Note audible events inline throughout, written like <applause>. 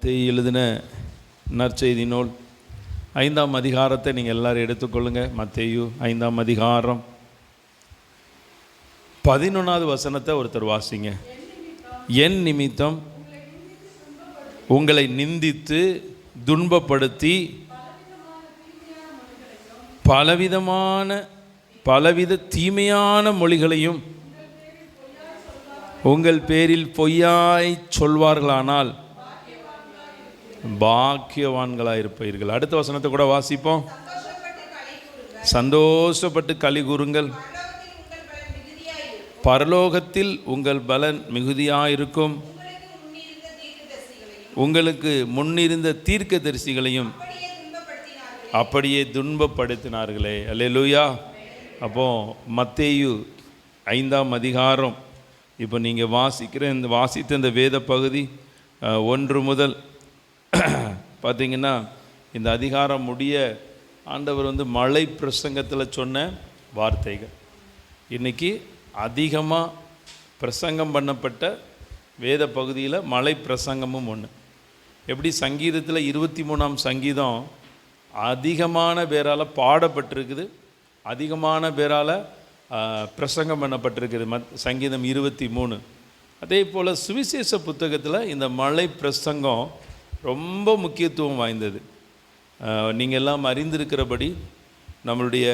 மத்தேயு எழுதின நற்செய்தி நூல். ஐந்தாம் அதிகாரத்தை நீங்கள் எல்லாரும் எடுத்துக்கொள்ளுங்க. மத்தேயு ஐந்தாம் அதிகாரம். பதினொன்றாவது வசனத்தை ஒருத்தர் வாசிங்க. என் நிமித்தம் உங்களை நிந்தித்து துன்பப்படுத்தி பலவிதமான பலவித தீமையான மொழிகளையும் உங்கள் பேரில் பொய்யாய் சொல்வார்களானால் பாக்கியவான்களாக இருப்பீர்கள் அடுத்த வசனத்தை கூட வாசிப்போம். சந்தோஷப்பட்டு களி கூறுங்கள். பரலோகத்தில் உங்கள் பலன் மிகுதியாயிருக்கும். உங்களுக்கு முன்னிருந்த தீர்க்க தரிசிகளையும் அப்படியே துன்பப்படுத்தினார்களே. அல்லேலூயா. அப்போ மத்தேயு ஐந்தாம் அதிகாரம். இப்போ நீங்கள் வாசிக்கிற இந்த வாசித்த இந்த வேத பகுதி ஒன்று முதல் <clears throat> பார்த்தீங்கன்னா இந்த அதிகாரம் முடிய ஆண்டவர் வந்து மலை பிரசங்கத்தில் சொன்ன வார்த்தைகள். இன்னைக்கு அதிகமாக பிரசங்கம் பண்ணப்பட்ட வேத பகுதியில் மலை பிரசங்கமும் ஒன்று எப்படி சங்கீதத்தில் இருபத்தி மூணாம் சங்கீதம் அதிகமான பேரால் பாடப்பட்டிருக்குது அதிகமான பேரால் பிரசங்கம் பண்ணப்பட்டிருக்குது மத் சங்கீதம் இருபத்தி மூணு. அதே போல் சுவிசேஷ புத்தகத்தில் இந்த மலை பிரசங்கம் ரொம்ப முக்கியத்துவம் வாய்ந்தது. நீங்கள் எல்லாம் அறிந்திருக்கிறபடி நம்மளுடைய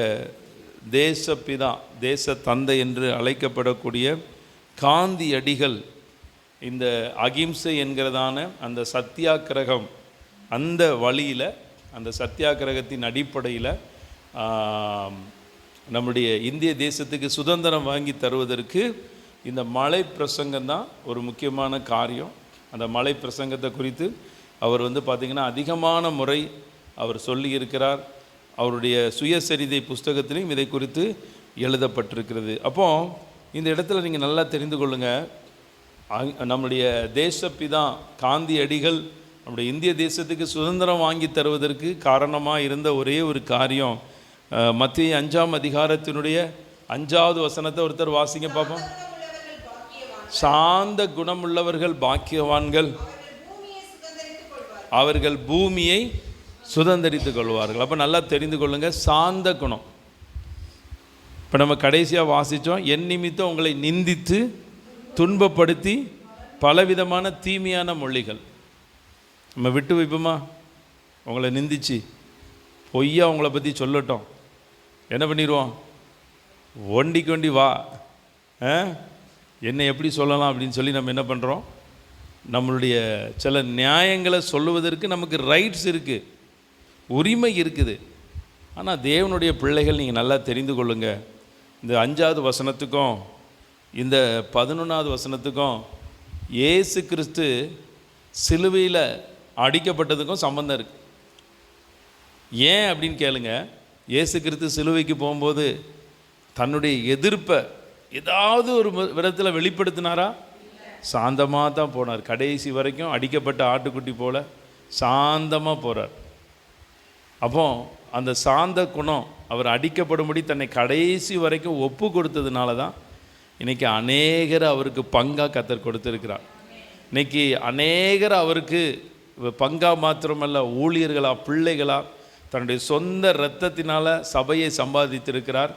தேசப்பிதா தேச தந்தை என்று அழைக்கப்படக்கூடிய காந்தி அடிகள் இந்த அகிம்சை என்கிறதான அந்த சத்தியாகிரகம் அந்த வழியில் அந்த சத்தியாகிரகத்தின் அடிப்படையில் நம்முடைய இந்திய தேசத்துக்கு சுதந்திரம் வாங்கி தருவதற்கு இந்த மலை பிரசங்கம் தான் ஒரு முக்கியமான காரியம். அந்த மலை பிரசங்கத்தை குறித்து அவர் வந்து பார்த்திங்கன்னா அதிகமான முறை அவர் சொல்லியிருக்கிறார். அவருடைய சுயசரிதை புஸ்தகத்திலையும் இதை குறித்து எழுதப்பட்டிருக்கிறது. அப்போ இந்த இடத்துல நீங்கள் நல்லா தெரிந்து கொள்ளுங்கள் அங்- நம்முடைய தேசப்பிதா காந்தி அடிகள் நம்முடைய இந்திய தேசத்துக்கு சுதந்திரம் வாங்கி தருவதற்கு காரணமாக இருந்த ஒரே ஒரு காரியம் மத்திய அஞ்சாம் அதிகாரத்தினுடைய அஞ்சாவது வசனத்தை ஒருத்தர் வாசிங்க பார்ப்போம். சாந்த குணமுள்ளவர்கள் பாக்கியவான்கள். அவர்கள் பூமியை சுதந்திரித்து கொள்வார்கள். அப்போ நல்லா தெரிந்து கொள்ளுங்கள் சாந்த குணம். இப்போ நம்ம கடைசியாக வாசித்தோம் என் நிமித்தம் உங்களை நிந்தித்து துன்பப்படுத்தி பலவிதமான தீமையான மொழிகள். நம்ம விட்டு வைப்போமா? உங்களை நிந்திச்சு. பொய்யா உங்களை பற்றி சொல்லட்டும். என்ன பண்ணிடுவோம் ஒண்டிக்கு ஒண்டி வா. ஆ? என்னை எப்படி சொல்லலாம் அப்படின்னு சொல்லி நம்ம என்ன பண்ணுறோம் நம்மளுடைய சில நியாயங்களை சொல்லுவதற்கு நமக்கு ரைட்ஸ் இருக்குது உரிமை இருக்குது. ஆனால் தேவனுடைய பிள்ளைகள் நீங்கள் நல்லா தெரிந்து கொள்ளுங்க. இந்த அஞ்சாவது வசனத்துக்கும் இந்த பதினொன்றாவது வசனத்துக்கும் இயேசு கிறிஸ்து சிலுவையில் அடிக்கப்பட்டதுக்கும் சம்மந்தம் இருக்குது ஏன் அப்படின்னு கேளுங்க. இயேசு கிறிஸ்து சிலுவைக்கு போகும்போது தன்னுடைய எதிர்ப்பை ஏதாவது ஒரு விதத்தில் வெளிப்படுத்தினாரா? சாந்தமாக தான் போனார். கடைசி வரைக்கும் அடிக்கப்பட்ட ஆட்டுக்குட்டி போல சாந்தமாக போகிறார் அப்போ அந்த சாந்த குணம் அவர் அடிக்கப்படும்படி தன்னை கடைசி வரைக்கும் ஒப்பு கொடுத்ததுனால தான் இன்னைக்கு அநேகர் அவருக்கு பங்காக கத்தர் கொடுத்துருக்கிறார். இன்னைக்கு அநேகர் அவருக்கு பங்காக மாத்திரமல்ல ஊழியர்களா பிள்ளைகளா தன்னுடைய சொந்த இரத்தத்தினால் சபையை சம்பாதித்திருக்கிறார்.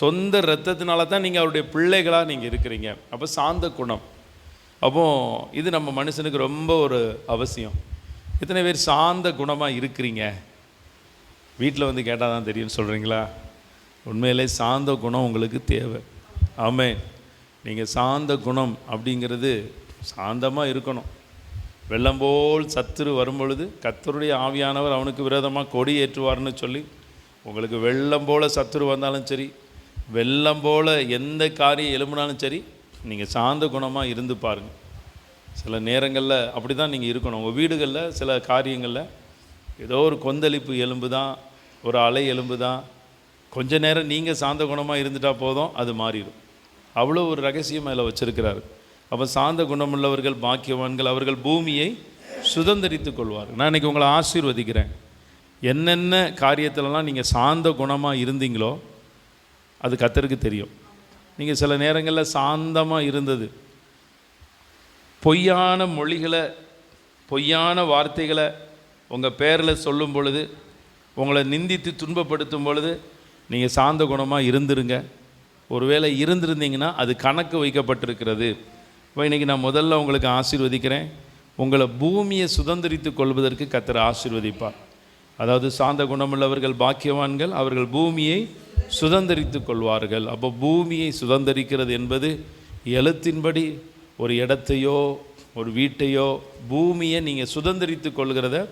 சொந்த இரத்தத்தினால தான் நீங்கள் அவருடைய பிள்ளைகளாக நீங்கள் இருக்கிறீங்க. அப்போ சாந்த குணம். அப்போ இது நம்ம மனுஷனுக்கு ரொம்ப ஒரு அவசியம். எத்தனை பேர் சாந்த குணமாக இருக்கிறீங்க? வீட்டில் வந்து கேட்டால் தான் தெரியும்னு சொல்கிறீங்களா உண்மையிலே சாந்த குணம் உங்களுக்கு தேவை. ஆமே நீங்கள் சாந்த குணம் அப்படிங்கிறது சாந்தமாக இருக்கணும். வெள்ளம் போல் சத்துரு வரும்பொழுது கத்தருடைய ஆவியானவர் அவனுக்கு விரோதமாக கொடி ஏற்றுவார்னு சொல்லி உங்களுக்கு வெள்ளம் போல் சத்துரு வந்தாலும் சரி வெள்ளம் போல் எந்த காரியம் எலும்புனாலும் சரி நீங்கள் சார்ந்த குணமாக இருந்து பாருங்கள் சில நேரங்களில் அப்படி தான் நீங்கள் இருக்கணும். உங்கள் வீடுகளில் சில காரியங்களில் ஏதோ ஒரு கொந்தளிப்பு எலும்பு தான் ஒரு அலை எலும்பு தான் கொஞ்ச நேரம் நீங்கள் சாந்த குணமாக இருந்துட்டால் போதும் அது மாறிடும். அவ்வளோ ஒரு ரகசியம் அதில் வச்சிருக்கிறாரு. அப்போ சாந்த குணமுள்ளவர்கள் பாக்கியவான்கள் அவர்கள் பூமியை சுதந்திரித்து கொள்வார். நான் இன்னைக்கு உங்களை ஆசீர்வதிக்கிறேன். என்னென்ன காரியத்திலலாம் நீங்கள் சாந்த குணமாக இருந்தீங்களோ அது கத்தருக்கு தெரியும். நீங்கள் சில நேரங்களில் சாந்தமாக இருந்தது. பொய்யான மொழிகளை பொய்யான வார்த்தைகளை உங்கள் பேரில் சொல்லும் பொழுது உங்களை நிந்தித்து துன்பப்படுத்தும் பொழுது நீங்கள் சாந்த குணமாக இருந்துருங்க. ஒருவேளை இருந்திருந்தீங்கன்னா அது கணக்கு வைக்கப்பட்டிருக்கிறது. இப்போ இன்றைக்கி நான் முதல்ல உங்களுக்கு ஆசீர்வதிக்கிறேன். உங்களை பூமியை சுதந்திரித்து கொள்வதற்கு கத்திர ஆசீர்வதிப்பார். அதாவது சாந்த குணமுள்ளவர்கள் பாக்கியவான்கள் அவர்கள் பூமியை சுதந்திரித்து கொள்வார்கள். அப்போ பூமியை சுதந்திரிக்கிறது என்பது எழுத்தின்படி ஒரு இடத்தையோ ஒரு வீட்டையோ பூமியை நீங்கள் சுதந்திரித்து கொள்கிறத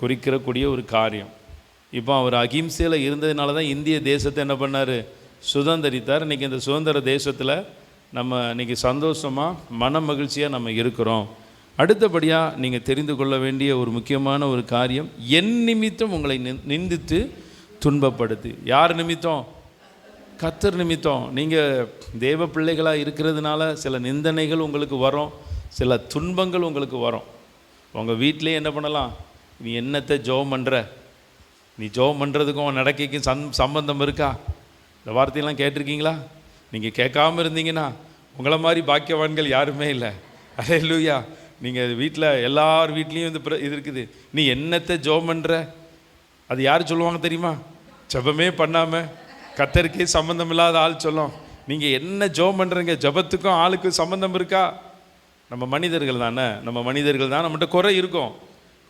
குறிக்கிறக்கூடிய ஒரு காரியம். இப்போ அவர் அகிம்சையில் இருந்ததுனால தான் இந்திய தேசத்தை என்ன பண்ணார்? சுதந்திரித்தார். இன்றைக்கி இந்த சுதந்திர தேசத்தில் நம்ம இன்றைக்கி சந்தோஷமாக மன மகிழ்ச்சியாக நம்ம இருக்கிறோம். அடுத்தபடியாக நீங்கள் தெரிந்து கொள்ள வேண்டிய ஒரு முக்கியமான ஒரு காரியம் என் நிமித்தம் உங்களை நிந்- நிந்தித்து துன்பப்படுத்து. யார் நிமித்தம்? கத்தர் நிமித்தம் நீங்கள் தேவ பிள்ளைகளாக இருக்கிறதுனால சில நிந்தனைகள் உங்களுக்கு வரும் சில துன்பங்கள் உங்களுக்கு வரும். உங்கள் வீட்டிலே என்ன பண்ணலாம்? நீ என்னத்தை ஜெபம் பண்ணுற நீ ஜெபம் பண்ணுறதுக்கும் நடக்கைக்கும் சம் சம்பந்தம் இருக்கா? இந்த வார்த்தையெல்லாம் கேட்டிருக்கீங்களா? நீங்கள் கேட்காம இருந்தீங்கன்னா உங்களை மாதிரி பாக்கியவான்கள் யாருமே இல்லை. அரே லூயா நீங்கள் வீட்டில் எல்லார் வீட்லேயும் இந்த பிர- இது இருக்குது. நீ என்னத்தை ஜெபம் பண்ணுற அது யார் சொல்லுவாங்க தெரியுமா? ஜபமே பண்ணாமல் கத்தருக்கே சம்மந்தம் இல்லாத ஆள் சொல்லும். நீங்கள் என்ன ஜெபம் பண்ணுறீங்க ஜெபத்துக்கும் ஆளுக்கும் சம்மந்தம் இருக்கா? நம்ம மனிதர்கள் தானே? நம்ம மனிதர்கள் தான் நம்மகிட்ட குறை இருக்கும்.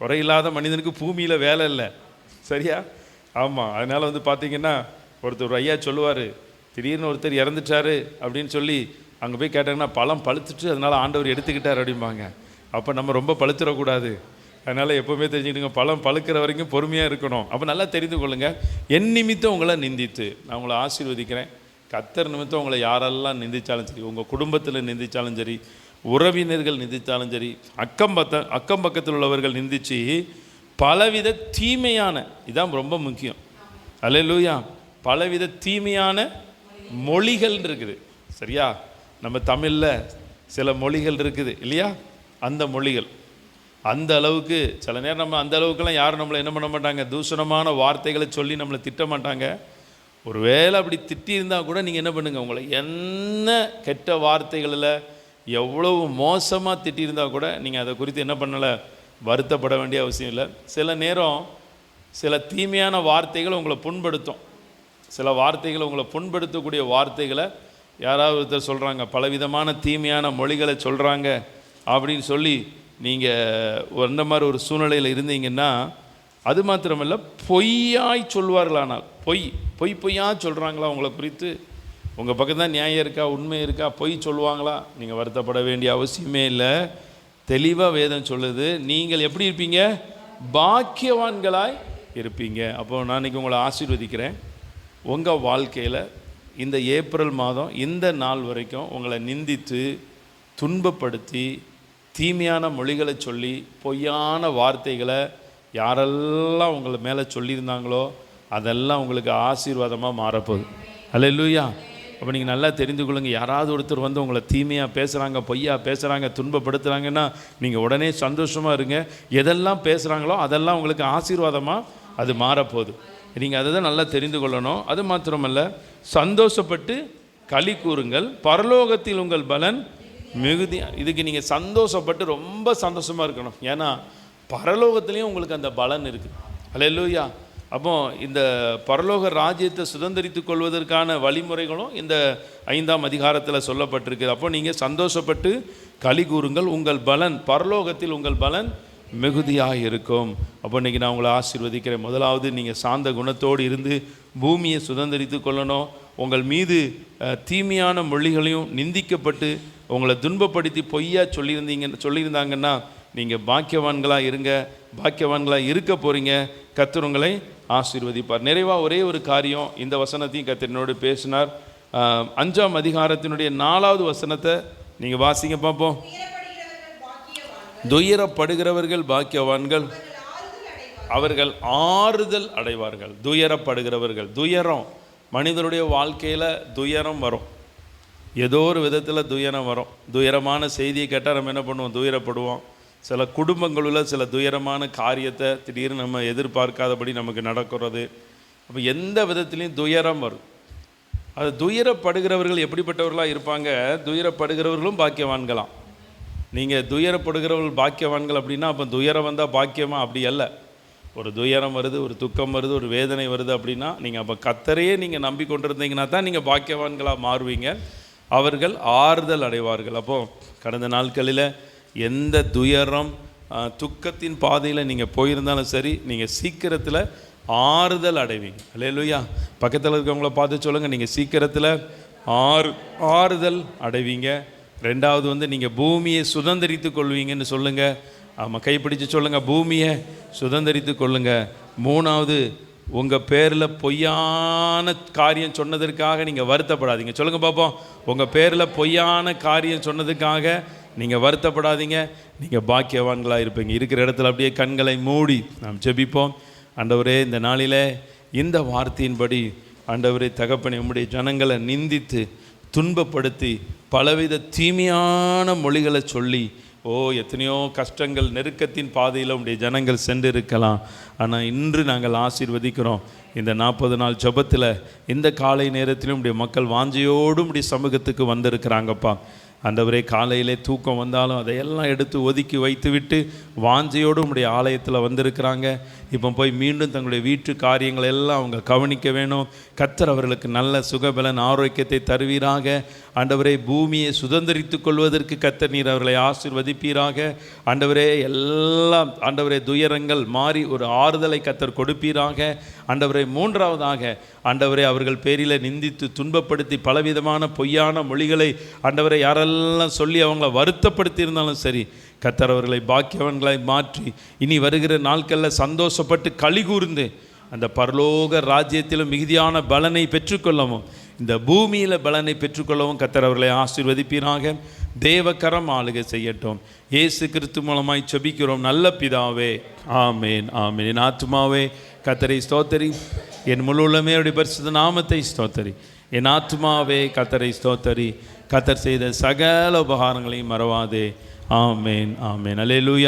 குறை இல்லாத மனிதனுக்கு பூமியில் வேலை இல்லை. சரியா? ஆமாம் அதனால் வந்து பார்த்தீங்கன்னா ஒருத்தர் ஐயா சொல்லுவார் திடீர்னு ஒருத்தர் இறந்துட்டாரு அப்படின்னு சொல்லி அங்கே போய் கேட்டாங்கன்னா பழம் பழுத்துட்டு அதனால் ஆண்டவர் எடுத்துக்கிட்டார் அப்படிம்பாங்க. அப்போ நம்ம ரொம்ப பழுத்துடக்கூடாது அதனால் எப்போவுமே தெரிஞ்சுக்கிட்டுங்க பழம் பழுக்கிற வரைக்கும் பொறுமையாக இருக்கணும். அப்போ நல்லா தெரிந்து கொள்ளுங்கள் என் நிமித்தம் உங்களை நிந்தித்து நான் உங்களை ஆசீர்வதிக்கிறேன். கத்தர் நிமித்தம் உங்களை யாரெல்லாம் நிந்தித்தாலும் சரி உங்கள் குடும்பத்தில் நிந்தித்தாலும் சரி உறவினர்கள் நிந்தித்தாலும் சரி அக்கம் பத்த அக்கம் பக்கத்தில் உள்ளவர்கள் நிந்திச்சு பலவித தீமையான இதான் ரொம்ப முக்கியம். அல்ல லூயா பலவித தீமையான மொழிகள் இருக்குது. சரியா? நம்ம தமிழில் சில மொழிகள் இருக்குது இல்லையா? அந்த மொழிகள். அந்த அளவுக்கு சில நேரம் நம்ம அந்த அளவுக்குலாம் யாரும் நம்மளை என்ன பண்ண மாட்டாங்க? தூஷணமான வார்த்தைகளை சொல்லி நம்மளை திட்ட மாட்டாங்க. ஒரு வேளை அப்படி திட்டியிருந்தால் கூட நீங்கள் என்ன பண்ணுங்கள் உங்களை என்ன கெட்ட வார்த்தைகளில் எவ்வளவு மோசமாக திட்டியிருந்தால் கூட நீங்கள் அதை குறித்து என்ன பண்ணலை? வருத்தப்பட வேண்டிய அவசியம் இல்லை. சில நேரம் சில தீமையான வார்த்தைகள் உங்களை புண்படுத்தும். சில வார்த்தைகளை உங்களை புண்படுத்தக்கூடிய வார்த்தைகளை யாராவது ஒருத்தர் சொல்கிறாங்க பலவிதமான தீமையான மொழிகளை சொல்கிறாங்க அப்படின்னு சொல்லி நீங்கள் அந்த மாதிரி ஒரு சூழ்நிலையில் இருந்தீங்கன்னா அது மாத்திரமல்ல பொய்யாய் சொல்வார்களானால் பொய் பொய் பொய்யா சொல்கிறாங்களா உங்களை குறித்து உங்கள் பக்கம் தான் நியாயம் இருக்கா? உண்மை இருக்கா? பொய் சொல்லுவாங்களா? நீங்கள் வருத்தப்பட வேண்டிய அவசியமே இல்லை. தெளிவாக வேதம் சொல்லுது. நீங்கள் எப்படி இருப்பீங்க? பாக்கியவான்களாய் இருப்பீங்க. அப்போ நான் இன்னைக்கு உங்களை ஆசீர்வதிக்கிறேன். உங்கள் வாழ்க்கையில் இந்த ஏப்ரல் மாதம் இந்த நாள் வரைக்கும் உங்களை நிந்தித்து துன்பப்படுத்தி தீமையான மொழிகளை சொல்லி பொய்யான வார்த்தைகளை யாரெல்லாம் உங்களை மேலே சொல்லியிருந்தாங்களோ அதெல்லாம் உங்களுக்கு ஆசீர்வாதமாக மாறப்போகுது. அல்ல இல்லையா அப்போ நீங்கள் நல்லா தெரிந்து கொள்ளுங்கள் யாராவது ஒருத்தர் வந்து உங்களை தீமையாக பேசுகிறாங்க பொய்யா பேசுகிறாங்க துன்பப்படுத்துகிறாங்கன்னா நீங்கள் உடனே சந்தோஷமாக இருங்க. எதெல்லாம் பேசுகிறாங்களோ அதெல்லாம் உங்களுக்கு ஆசீர்வாதமாக அது மாறப்போகுது. நீங்கள் அதை தான் நல்லா தெரிந்து கொள்ளணும். அது மாத்திரமல்ல சந்தோஷப்பட்டு களி கூறுங்கள். பரலோகத்தில் உங்கள் பலன் மிகுதி இதுக்கு நீங்கள் சந்தோஷப்பட்டு ரொம்ப சந்தோஷமாக இருக்கணும். ஏன்னா பரலோகத்துலேயும் உங்களுக்கு அந்த பலன் இருக்குது அல்லேலூயா அப்போ இந்த பரலோக ராஜ்யத்தை சுதந்திரித்து கொள்வதற்கான வழிமுறைகளும் இந்த ஐந்தாம் அதிகாரத்தில் சொல்லப்பட்டிருக்கு. அப்போ நீங்கள் சந்தோஷப்பட்டு களி கூறுங்கள். உங்கள் பலன் பரலோகத்தில் உங்கள் பலன் மிகுதியாக இருக்கும் அப்போ இன்றைக்கி நான் உங்களை ஆசீர்வதிக்கிறேன். முதலாவது நீங்கள் சாந்த குணத்தோடு இருந்து பூமியை சுதந்திரித்து கொள்ளணும். உங்கள் மீது தீமையான மொழிகளையும் நிந்திக்கப்பட்டு உங்களை துன்பப்படுத்தி பொய்யா சொல்லியிருந்தீங்க சொல்லியிருந்தாங்கன்னா நீங்கள் பாக்கியவான்களாக இருங்க. பாக்கியவான்களாக இருக்க போகிறீங்க கத்துருங்களை உங்களை ஆசீர்வதிப்பார். நிறைவாக ஒரே ஒரு காரியம் இந்த வசனத்தையும் கர்த்தர் பேசினார். அஞ்சாம் அதிகாரத்தினுடைய நாலாவது வசனத்தை நீங்கள் வாசிங்க பார்ப்போம். துயரப்படுகிறவர்கள் பாக்கியவான்கள். அவர்கள் ஆறுதல் அடைவார்கள். துயரப்படுகிறவர்கள். துயரம். மனிதனுடைய வாழ்க்கையில் துயரம் வரும். ஏதோ ஒரு விதத்தில் துயரம் வரும். துயரமான செய்தியை கேட்டால் நம்ம என்ன பண்ணுவோம்? துயரப்படுவோம். சில குடும்பங்களில் சில துயரமான காரியத்தை திடீர்னு நம்ம எதிர்பார்க்காதபடி நமக்கு நடக்கிறது. அப்போ எந்த விதத்துலேயும் துயரம் வரும். அது துயரப்படுகிறவர்கள் எப்படிப்பட்டவர்களாக இருப்பாங்க? துயரப்படுகிறவர்களும் பாக்கியவான்களாம். நீங்கள் துயரப்படுகிறவர்கள் பாக்கியவான்கள் அப்படின்னா அப்போ துயரம் வந்தால் பாக்கியமாக அப்படி அல்ல. ஒரு துயரம் வருது ஒரு துக்கம் வருது ஒரு வேதனை வருது அப்படின்னா நீங்கள் அப்போ கத்தரையே நீங்கள் நம்பி கொண்டிருந்தீங்கன்னா தான் நீங்கள் பாக்கியவான்களாக மாறுவீங்க. அவர்கள் ஆறுதல் அடைவார்கள். அப்போது கடந்த நாட்களில் எந்த துயரம் துக்கத்தின் பாதையில் நீங்கள் போயிருந்தாலும் சரி நீங்கள் சீக்கிரத்தில் ஆறுதல் அடைவீங்க. இல்லையா பக்கத்தில் இருக்கவங்கள பார்த்து சொல்லுங்கள் நீங்கள் சீக்கிரத்தில் ஆறு ஆறுதல் அடைவீங்க. ரெண்டாவது வந்து நீங்கள் பூமியை சுதந்திரித்து கொள்வீங்கன்னு சொல்லுங்கள் ஆமாம் கைப்பிடிச்சு சொல்லுங்கள் பூமியை சுதந்திரித்து கொள்ளுங்கள் மூணாவது உங்கள் பேரில் பொய்யான காரியம் சொன்னதற்காக நீங்கள் வருத்தப்படாதீங்க. சொல்லுங்கள் பார்ப்போம் உங்கள் பேரில் பொய்யான காரியம் சொன்னதுக்காக நீங்கள் வருத்தப்படாதீங்க. நீங்கள் பாக்கியவான்களாக இருப்பீங்க. இருக்கிற இடத்துல அப்படியே கண்களை மூடி நாம் ஜெபிப்போம். ஆண்டவரே இந்த நாளில் இந்த வார்த்தையின்படி ஆண்டவரே தகப்பனை உம்முடைய ஜனங்களை நிந்தித்து துன்பப்படுத்தி பலவித தீமையான மொழிகளை சொல்லி ஓ எத்தனையோ கஷ்டங்கள் நெருக்கத்தின் பாதையில் உடைய ஜனங்கள் சென்று இருக்கலாம் ஆனால் இன்று நாங்கள் ஆசீர்வதிக்கிறோம். இந்த நாற்பது நாள் ஜெபத்தில் இந்த காலை நேரத்திலும் உடைய மக்கள் வாஞ்சையோடும் உடைய சமூகத்துக்கு வந்திருக்கிறாங்கப்பா. அந்தவரே காலையிலே தூக்கம் வந்தாலும் அதையெல்லாம் எடுத்து ஒதுக்கி வைத்துவிட்டு வாஞ்சையோடு உடைய ஆலயத்தில் வந்திருக்கிறாங்க. இப்போ போய் மீண்டும் தங்களுடைய வீட்டு காரியங்களை எல்லாம் அவங்க கவனிக்க வேணும். கத்தர் அவர்களுக்கு நல்ல சுகபலன் ஆரோக்கியத்தை தருவீராக. ஆண்டவரே பூமியை சுதந்திரித்துக் கொள்வதற்கு கத்தர் நீர் அவர்களை ஆசிர்வதிப்பீராக. ஆண்டவரே எல்லாம் ஆண்டவரே துயரங்கள் மாறி ஒரு ஆறுதலை கத்தர் கொடுப்பீராக. அண்டவரை மூன்றாவதாக அண்டவரை அவர்கள் பேரில் நிந்தித்து துன்பப்படுத்தி பலவிதமான பொய்யான மொழிகளை ஆண்டவரை யாரெல்லாம் சொல்லி அவங்கள வருத்தப்படுத்தி இருந்தாலும் சரி கத்தர் அவர்களை பாக்கியவன்களை மாற்றி இனி வருகிற நாட்களில் சந்தோஷப்பட்டு களி கூர்ந்து அந்த பரலோக ராஜ்யத்திலும் மிகுதியான பலனை பெற்றுக்கொள்ளவும். இந்த பூமியில் பலனை பெற்றுக்கொள்ளவும் கத்தர் அவர்களை ஆசீர்வதிப்பீராக. தேவக்கரம் ஆளுகை செய்யட்டும். இயேசு கிறிஸ்து மூலமாய் செபிக்கிறோம் நல்ல பிதாவே. ஆமேன் ஆமேன். என் ஆத்மாவே கத்தரை ஸ்தோத்தரி. என் முழு உள்ளமே அவருடைய பரிசுத்த நாமத்தை ஸ்தோத்தரி. என் ஆத்மாவே கத்தரை ஸ்தோத்தரி. கத்தர் செய்த சகல உபகாரங்களையும் மறவாதே. ஆமேன் ஆமேன். அல்லேலூயா.